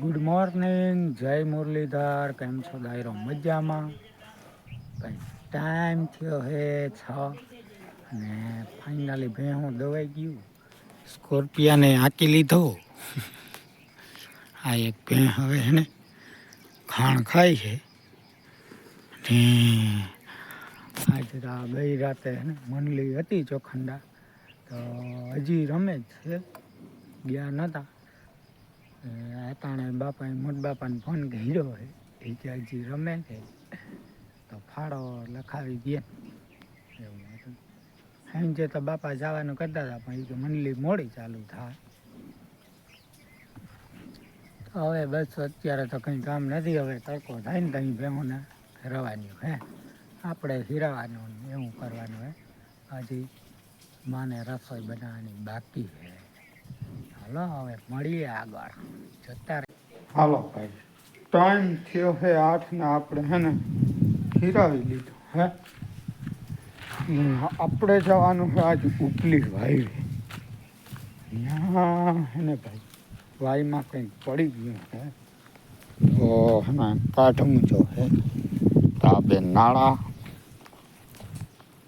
Good morning જય મુરલીધર, કેમ છો દાયરો મજામાં? કંઈ ટાઈમ થયો હે છ અને ફાઇનલી ભેહું દવાઈ ગયું. સ્કોર્પિયાને હાંકી લીધો. આ એક ભેં હવે એને ખાણ ખાય છે. ને આજ ગઈ રાતે એને મનલી હતી ચોખંડા. તો હજી રમે જ છે. ગયા નહોતા અટાણે બાપાએ મોટ બાપાને ફોન કર્યો એ રમે છે. તો ફાળો લખાવી દે. એવું હતું. સાંજે તો બાપા જવાનું કરતા હતા, પણ એ કે મંડલી મોડી ચાલુ થાય. હવે બસ અત્યારે તો કંઈ કામ નથી, હવે તડકો થાય ને ત્યાં ભેહોને રવાનું હે. આપણે હિરાવાનું એવું કરવાનું હે. હજી માને રસોઈ બનાવવાની બાકી છે હાલો, હવે મળીએ આગળ. જતા હાલો ભાઈ ટાઈમ થયો હે આઠ ને આપણે હે ને ખીરાવી લીધું, હે? આપણે જવાનું છે આજ ઉપલી વાઈ ત્યાં હે ભાઈ વાઈમાં કંઈક પડી ગયું હે. તો હે કાઢવું જો હે. આ બે નાળા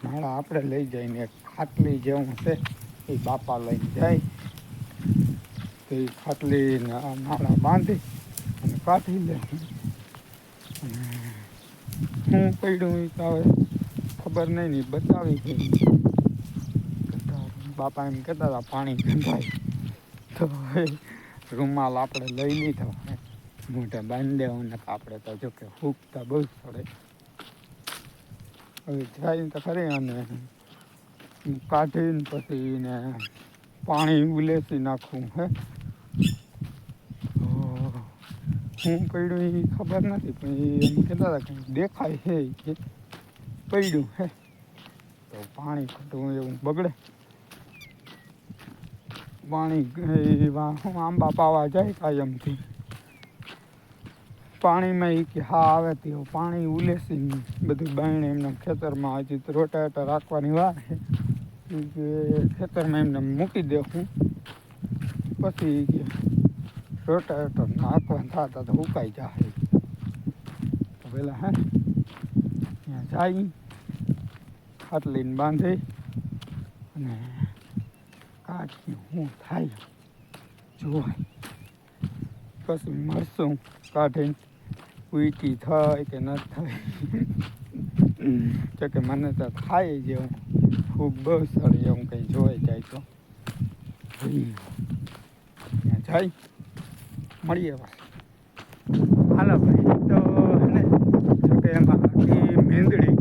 નાળા આપણે લઈ જઈને એક ખાટલી જેવું છે એ બાપા લઈને જાય. તો ખાટલી નાળા બાંધી અને કાઢી લે. હું પડ્યું હવે ખબર નહીં ને, બતાવી ગઈ બાપા એમ કહેતા હતા, પાણી ગંધાય. તો હવે રૂમાલ આપણે લઈ લીધો. મોઢે બાંધી દેવાના આપણે તો જો કે ફૂંકતા બહુ પડે. હવે જાય તો ખરી અને કાઢીને પછી ને પાણી ઉલેસી નાખવું, હે તો હું પડ્યું એ ખબર નથી, પણ એ એમ કહેતા હતા કંઈક દેખાય છે કે પડ્યું હે તો પાણી ખોટું એવું બગડે. પાણી આંબા પાવા જાય કાયમથી. પાણીમાં એ કે હા આવે તેઓ પાણી ઉલેસી બધું બાયણે એમના ખેતરમાં હજી રોટાટા રાખવાની વાર છે. ખેતરમાં એમને મૂકી દે હું પછી રોટાવેટર નાખવાનું થતા તો ઉકાઈ જાય. તો પહેલાં હે, ત્યાં જાય, ખાટલીને બાંધી અને કાઢી હું થાય જોવાય પછી મરશું કાઢીને ઉઈટી થાય કે ન થાય. તો કે મને તો થાય જ એવું. ખૂબ બહુ સળે એવું કંઈ જોઈ જાય તો. જાય. મળીએ હાલો ભાઈ, તો ને કે એમાં આખી મેંદડી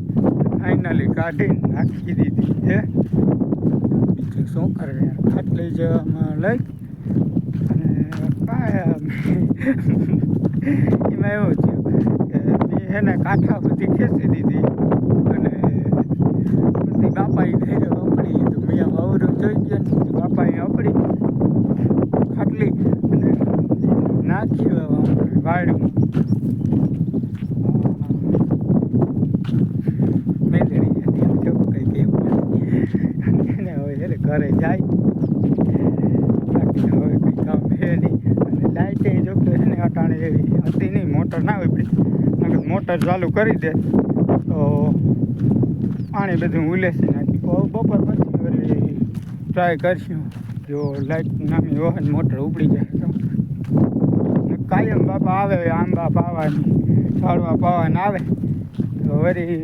ફાઇનલી કાઢીને નાખી દીધી છે. બીજું શું કરે ખાટલી જ લઈ અને એમાં એવું થયું કે મેં એને કાંઠા બધી ખેંચી દીધી અને બધી બાપાએ ઘરે વાપરી લીધું મેં અવરું જોઈ ગયો ને બાપાએ વાપરી, ખાટલી નાખ્યું વાડમાં ઘરે જાય બાકી હવે કંઈ કામ છે નહીં અને લાઇટે જો કે છે ને અટાણે એવી હતી નહીં મોટર ના હોય પડી નકર મોટર ચાલુ કરી દે તો પાણી બધું ઉલેસી નાખી બપોર પછી ટ્રાય કરશું જો લાઇટ નામી હોય મોટર ઉપડી જાય કાયમ બાપા આવે આંબા પાવાની ઝાડવા પાવાને આવે. તો વળી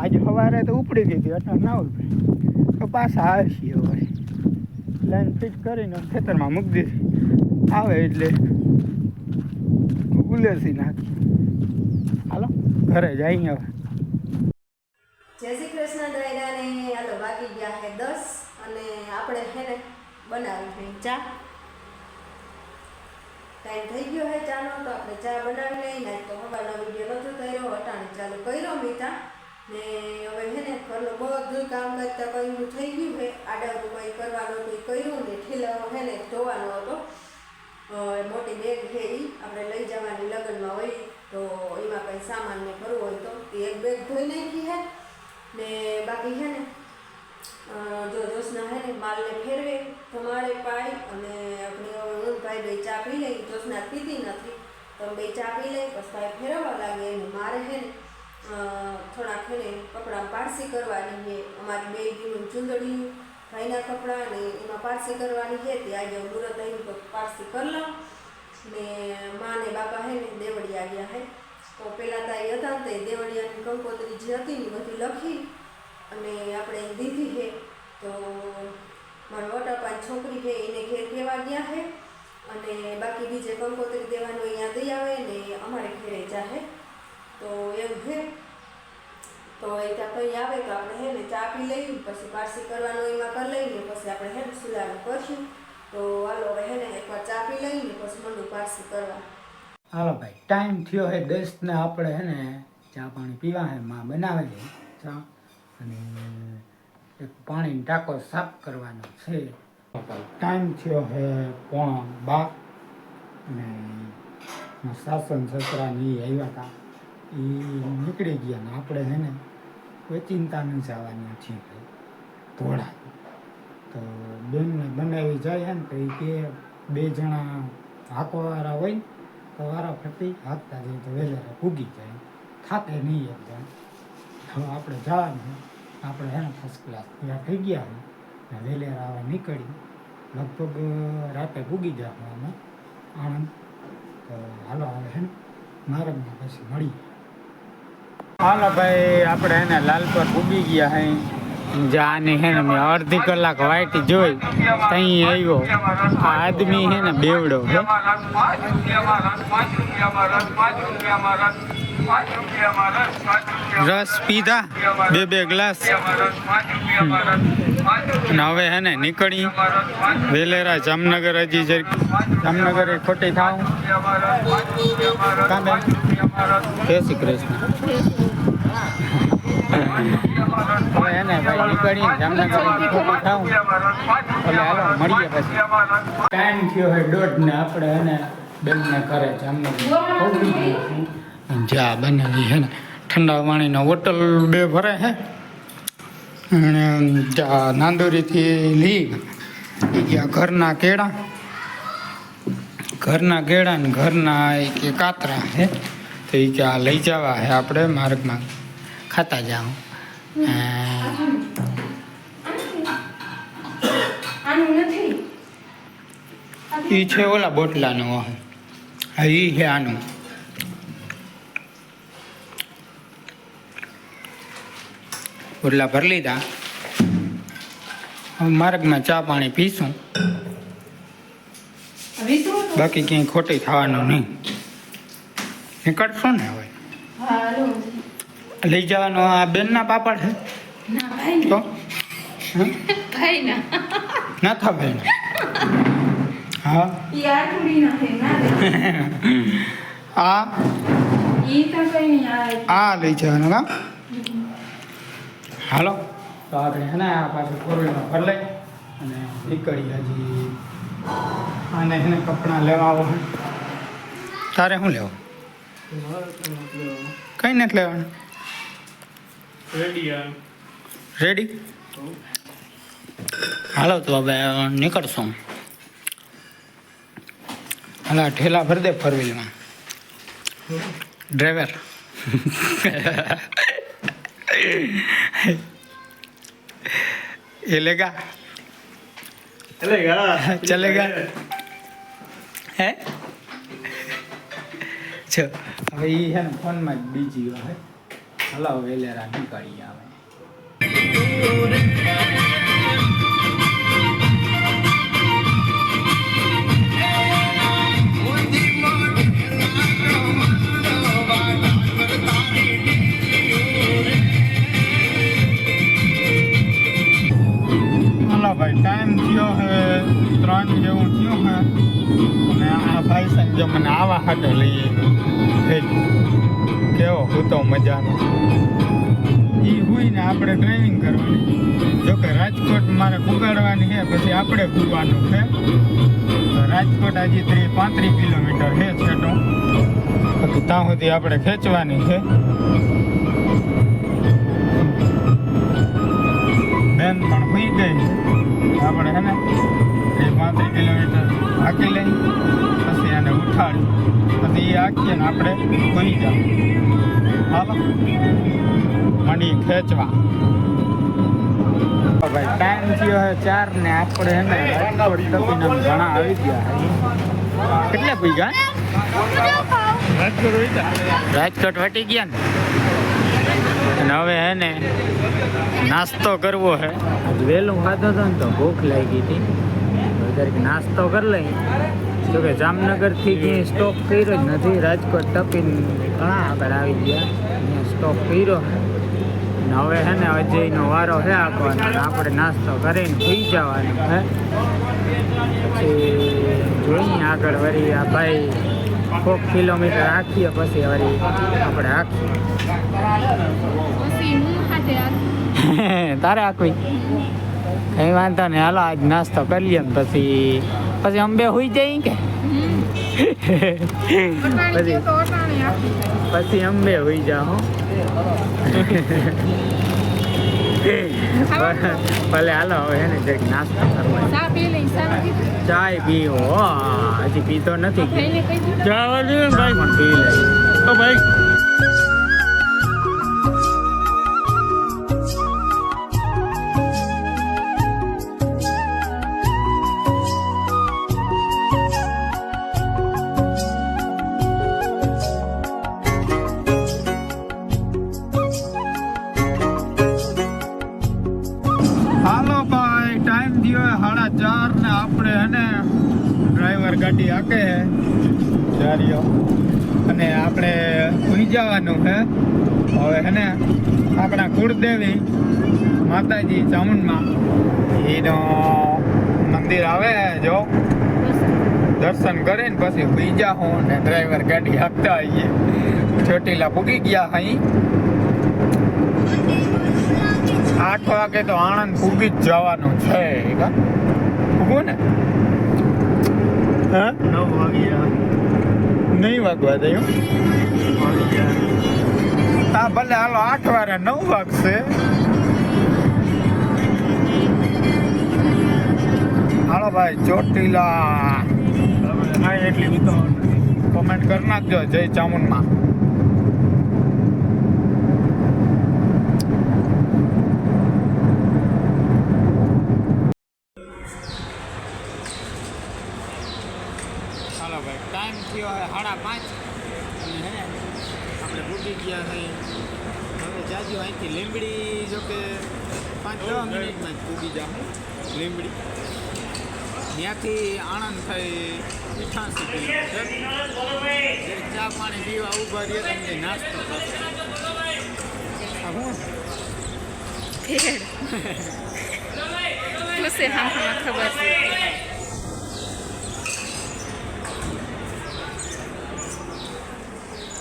આજે સવારે તો ઉપડી ગઈ હતી, અટાણ ના ઉપડી. તો પાછા આવશે વળી લાઈન ફિટ કરીને ખેતરમાં મૂકી દીધી. આવે એટલે ઉલેસી નાખી. હાલો, ઘરે જઈ હવે. જય શ્રી કૃષ્ણ દયરાને હાલો, વાગી ગયા છે દસ અને આપણે છે ને બનાવી છે ચા. ટાઈમ થઈ ગયો હે ચાનો, તો આપણે ચા બનાવી લઈએ. ને તો હવાનો વીડિયો નહોતો કર્યો, અટાણે ચાલુ કર્યો મીઠા. ને હવે છે ને ઘરનું બધું કામ કરતા કર્યું થઈ ગયું હે. આડાનું કંઈ કરવાનું કંઈ કર્યું ને ઠેલાનો છે ને ધોવાનો હતો. મોટી બેગ છે એ આપણે લઈ જવાની લગ્નમાં હોય તો એમાં કંઈ સામાન ને ભરવું હોય તો એ એક બેગ ધોઈ નાખી હે. ને બાકી છે ને જો જોશના હે માલને ફેરવે તમારે પાય અને આપણે હું ભાઈ બે ચા પી લઈ જોશના પીધી નથી. તો બે ચા પી લઈ પછી ભાઈ ફેરવવા લાગે એને. મારે હે ને થોડાક હે કપડાં પારસી કરવાની છે. અમારી બે દીનું ચૂંદડી ભાઈના કપડાં ને એમાં પારસી કરવાની છે. તે આજે હું મુરત આવી તો પારસી કરી લઉં. ને મા ને બાપા હે ને દેવડિયા ગયા હે. તો પહેલાં તાઈ હતા ને તે દેવળિયાની કંકોત્રી જે હતી ને બધી લખી. અને આપણે દીધી છે, તો મારા પાંચ છોકરી છે, એને ઘેર કહેવા ગયા છે અને બાકી બીજે કંકોત્રી દેવાનું અહીંયા દઈ આવે ને અમારે ઘેરે જાહે. તો એવું છે. તો એ ત્યાં કંઈ આવે તો આપણે હે ને ચા પી લઈ પછી પારસી કરવાનું એમાં કરી લઈને પછી આપણે હે ને સુલાનું કરશું. તો હાલો હવે હે ને એકવાર ચા પી લઈને પછી મંડું પારસી કરવા. હાલો ભાઈ, ટાઈમ થયો હે દસ ને આપણે હે ને ચા પાણી પીવા હે માં બનાવે છે ચા. અને એક પાણીનો ટાંકો સાફ કરવાનો છે. ટાઈમ થયો હે પોણો બાર અને સાસન સસરાની આવ્યા હતા એ નીકળી ગયા ને આપણે છે ને કોઈ ચિંતા નહીં જવાની ભાઈ, ધોળા. તો બેનને બનાવી જાય ને તો એ કે બે જણા હાંકવાવાળા હોય તો વારા ફરતી હાંકતા જાય તો વહેલા ભૂગી જાય. થાકે નહીં એકદમ. આપણે જવાનું આપણે હે ફર્સ્ટ ક્લાસ ત્યાં થઈ ગયા હોય ને વહેલેરા નીકળી લગભગ રાતે પૂગી જાય અમે. આણંદ. તો હાલો હવે ને મારગમાં પછી મળીએ. હાલો ભાઈ, આપણે એને લાલપર પૂગી ગયા હે. જાની હે ને મેં અડધી કલાક વાઈટ જોઈ, તઈ આવ્યો. આ આદમી હે ને બેવડો રસ પીધા બે બે ગ્લાસ. અને હવે હે ને નીકળી વેલેરા જામનગર હજી જામનગર એ ખોટી થાવ. કાં બેન? જય શ્રી કૃષ્ણ. હવે હે ને ભાઈ નીકળીને જામનગર ખોટી થાવ. એટલે હાલો મળીએ પછી. ટાઈમ થયો હોય દોઢ ને આપણે હે ને બેનને કરે જામનગર. જા બનાવી છે ને. ઠંડા પાણીનો બોટલ બે ભરે હે. અને ચા નાંદોરીથી લઈ ગયા ઘરના કેળા. ઘરના કેળા ને ઘરના કે કાતરા હે. તો એ કે આ લઈ જવા હે આપણે માર્ગમાં. ખાતા જાઉં એ છે ઓલા બોટલાનું હા એ છે આનું. બોટલા ભરી લીધા. માર્ગમાં ચા પાણી પીશું. બાકી ક્યાંય ખોટી થવાનું નહીં. નીકળશું ને હવે? લઈ જવાનો આ બેનના પાપડ છે? તો? ના થા હા? આ? આ લઈ જવાનું હાલો. તો આપણે ને આ પાછું ફોરવીલમાં ભર લઈ અને નીકળી હજી. આને એને કપડાં લેવા આવો તારે શું લેવું? કઈ નથી લેવાનું. રેડી હાલો તો હવે નીકળશું. હાલા ઠેલા ભરી દે ફોર વ્હીલમાં ડ્રાઈવર चलेगा चलेगा चलेगा હે છો હવે એ છે ને ફોનમાં જ બીજી હોય હલાવ વેલેરા નીકળી આવે સંજો મને આવા હાટે લઈએ કેવો તો મજાનો. એ હુઈને આપણે ડ્રાઇવિંગ કરવાની. જોકે રાજકોટ મારે ઉગાડવાની છે, પછી આપણે પૂરવાનું છે. રાજકોટ હજી ત્રીસ પાંત્રીસ કિલોમીટર છે છેટો. પછી ત્યાં સુધી આપણે ખેંચવાની છે. બેન પણ હોઈ ગઈ. આપણે હે ને એ પાંત્રીસ કિલોમીટર આખી લઈ પછી એને ઉઠાડી પછી એ હાકીએ ને આપણે હોઈ જાવ હાલો મણી ખેંચવા. ભાઈ. ટાઈમ થયો હે ચાર ને આપણે એને રાજકોટ તપીને ઘણા આવી ગયા કેટલા પી ગયા? રાજકોટ વટી ગયા ને? હવે હે ને નાસ્તો કરવો હે. વહેલું ખાધો હતો ને તો ભૂખ લાગી હતી. જરીક નાસ્તો કરી લઈ તો કે જામનગરથી ક્યાંય સ્ટોપ કર્યો જ નથી રાજકોટ ટપીને ઘણા આગળ આવી ગયા. અહીંયા સ્ટોપ કર્યો. ને હવે છે ને અજયનો વારો છે આપવાનો આપણે નાસ્તો કરીને સુઈ જવાનું હે પછી જોઈએ આગળ વળી આ ભાઈ કોક કિલોમીટર આખીએ પછી વળી આપણે આખી? તારે આખવી કઈ વાંધો નહીં. હાલો આજ નાસ્તો કરી લઈએ પછી પછી અંબે હોઈ જાય કે? પછી? અંબે હોઈ જાઓ હો. ભલે હાલો હવે હે ને જરીક નાસ્તો કરવા ચા પી લઈ ચા પી ચાય પીવો હજી પીતો નથી ચા ભાઈ પી લે ભાઈ ટાઈમ થયો સાડા ચાર ને આપણે હે ડ્રાઈવર ગાડી હાકે હે ચારીઓ અને આપણે સુઈ જવાનું છે હવે હે ને આપણા કુળદેવી માતાજી ચામુંડમાં. એનો મંદિર આવે જો. દર્શન કરીને પછી સુઈ જાઉં ને ડ્રાઈવર ગાડી હાંકતા આવીએ. ચોટીલા પૂગી ગયા અહીં. આઠ વાગે તો આણંદ ફૂગી જ જવાનું છે પૂગું ને? હા? નવ વાગ્યા. નહીં વાગવા દઉં હા. ભલે હાલો આઠ વારે નવ વાગશે. હાલો ભાઈ ચોટીલા. એટલી કોમેન્ટ કરી નાખજો જય ચામુંડમાં ચાલો ભાઈ ટાઈમ થયો હવે સાડા પાંચ અને હે આપણે ભૂગી ગયા છે હવે જાજુ લીમડી લીંબડી જો કે પાંચ દસ મિનિટમાં જ ઉગી જાઉં લીમડી ત્યાંથી આણંદ થઈ અઠાસી કિલોમીટર. ચા પાણી પીવા ઊભા રહીએ તમને નાસ્તો હા ખબર છે.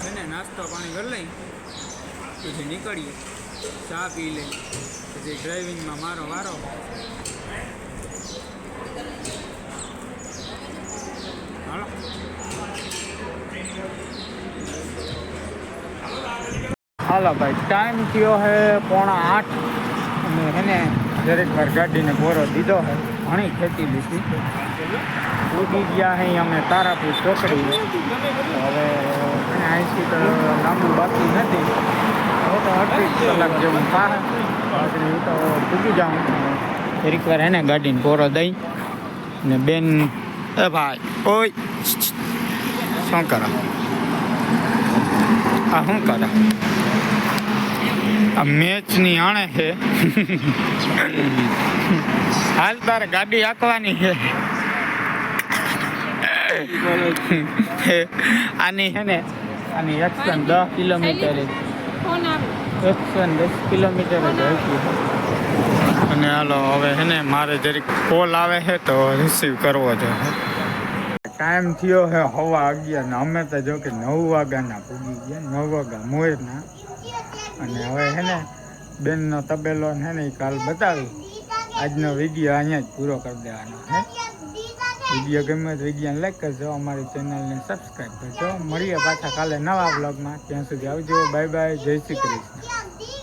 એને નાસ્તો પાણી કરી લઈ પછી નીકળીએ. ચા પી લઈ પછી ડ્રાઇવિંગમાં મારો વારો. હાલો. હાલો ભાઈ ટાઈમ થયો હે પોણા આઠ. અને એને દરેક વાર ગાડીને બોરો દીધો હે. ઘણી ખેતી લીધી. ઉગી ગયા હે, અમે તારાપુર ચોકડી. હવે અહીંથી તો લાંબુ બાકી નથી. હવે તો અડધી કલાક હું તો પૂગી જાઉં વાર એને ગાડીને પોરો દઈ ને બેન એ ભાઈ ઓય શું કરો આ શું કરો આ મેચની આણે છે હાલ તારે ગાડી આંકવાની છે આની છે ને આની એકસો દસ કિલોમીટર એકસો ને દસ કિલોમીટર જ હતી અને હાલો હવે છે ને મારે જરીક કોલ આવે છે તો રિસીવ કરવો છે. ટાઈમ થયો છે હવા અગિયાર ને અમે તો જો કે નવ વાગ્યાના પૂગી ગયા નવ વાગ્યા મોરના. અને હવે છે ને બેનનો તબેલો છે ને એ કાલ બતાવી આજનો વીડિયો અહીંયા જ પૂરો કરી દેવાનો હે વીડિયો ગમે તો વિડીયોને લાઈક કરજો, અમારી ચેનલને સબસ્ક્રાઈબ કરજો. મળીએ પાછા કાલે નવા બ્લોગમાં ત્યાં સુધી આવજો. બાય બાય જય શ્રી કૃષ્ણ.